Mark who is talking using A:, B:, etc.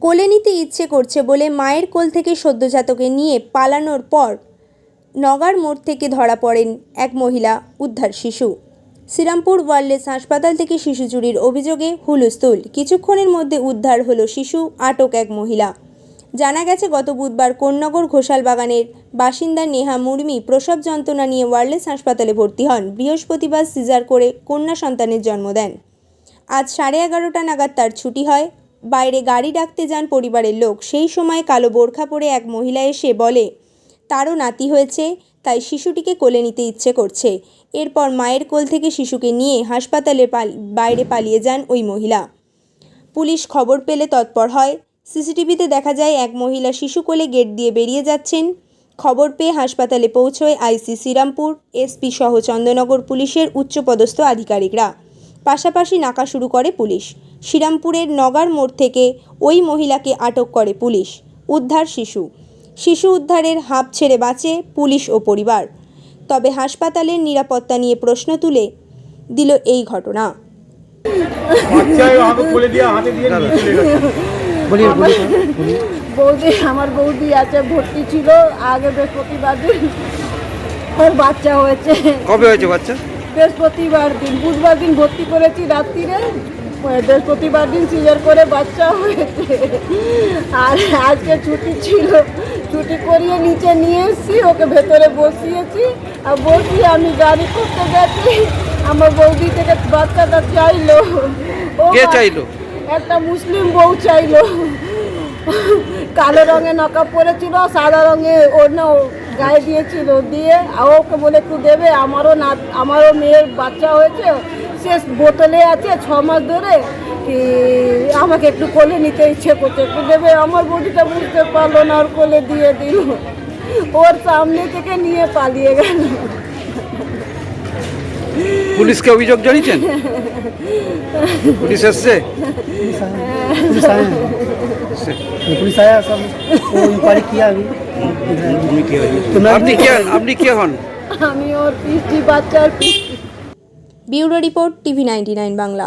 A: কোলে নিতে ইচ্ছে করছে বলে মায়ের কোল থেকে সদ্যজাতকে নিয়ে পালানোর পর নগার মোড় থেকে ধরা পড়েন এক মহিলা উদ্ধার শিশু। শ্রীরামপুর ওয়ার্ল্ডেস হাসপাতাল থেকে শিশু চুরির অভিযোগে হুলস্থুল। কিছুক্ষণের মধ্যে উদ্ধার হলো শিশু, আটক এক মহিলা। জানা গেছে, গত বুধবার কোন্নগর ঘোষাল বাগানের বাসিন্দা নেহা মুর্মি প্রসব যন্ত্রণা নিয়ে ওয়ার্ল্ডেস হাসপাতালে ভর্তি হন। বৃহস্পতিবার সিজার করে কন্যা সন্তানের জন্ম দেন। আজ সাড়ে এগারোটা নাগাদ তার ছুটি হয়। বাইরে গাড়ি ডাকতে যান পরিবারের লোক। সেই সময় কালো বোরখা পরে এক মহিলা এসে বলে, তারও নাতি হয়েছে, তাই শিশুটিকে কোলে নিতে ইচ্ছে করছে। এরপর মায়ের কোল থেকে শিশুকে নিয়ে হাসপাতালে বাইরে পালিয়ে যান ওই মহিলা। পুলিশ খবর পেলে তৎপর হয়। সিসিটিভিতে দেখা যায়, এক মহিলা শিশু কোলে গেট দিয়ে বেরিয়ে যাচ্ছেন। খবর পেয়ে হাসপাতালে পৌঁছয় আইসি শ্রীরামপুর। এসপি সহ চন্দননগর পুলিশের উচ্চপদস্থ আধিকারিকরা। পাশাপাশি নাকা শুরু করে পুলিশ। শ্রীরামপুরের নগার মোড় থেকে ওই মহিলাকে আটক করে পুলিশ। উদ্ধার শিশু। শিশু উদ্ধারের হাঁপ ছেড়ে বাঁচে পুলিশ ও পরিবার। তবে হাসপাতালের নিরাপত্তা নিয়ে প্রশ্ন তুলে দিল এই ঘটনা।
B: বৌদি আমার বৌদি আছে ভর্তি ছিল আগে বৃহস্পতিবার ওর বাচ্চা হয়েছে।
C: কবে হয়েছে বাচ্চা?
B: বৃহস্পতিবার দিন বুধবার দিন ভর্তি করেছি রাত্রিরে বৃহস্পতিবার দিন সিজার করে বাচ্চা হয়েছে। আর আজকে ছুটি ছিল ছুটি করিয়ে নিচে নিয়ে এসেছি ওকে ভেতরে বসিয়েছি। আর বসিয়ে আমি গাড়ি করতে গেছি আমার বৌদি থেকে বাচ্চাটা চাইলো।
C: কে চাইলো?
B: একটা মুসলিম বউ চাইলো। কালো রঙে নকাব পরেছিল সাদা রঙে ওড়না গায়ে দিয়েছিল দিয়ে। আর ওকে বলে একটু দেবে আমারও না আমারও মেয়ের বাচ্চা হয়েছে সে বোতলে আছে ছ মাস ধরে। কি আমাকে একটু কোলে নিতে ইচ্ছে করছে একটু দেবে আমার বডিটা বুঝতে পারল না ওর কোলে দিয়ে দিল। ওর সামনে থেকে নিয়ে পালিয়ে গেল।
C: পুলিশকে অভিযোগ জানিয়েছেন? পুলিশ এসছে?
D: আসছে পুলিশ আয়া সব ওই পারে কি আমি তুমি কি
C: আপনি কে আপনি কে হন
B: আমি ওর পিস্তি বাচ্চার পিস্তি
A: bureau report TV ninety nine Bangla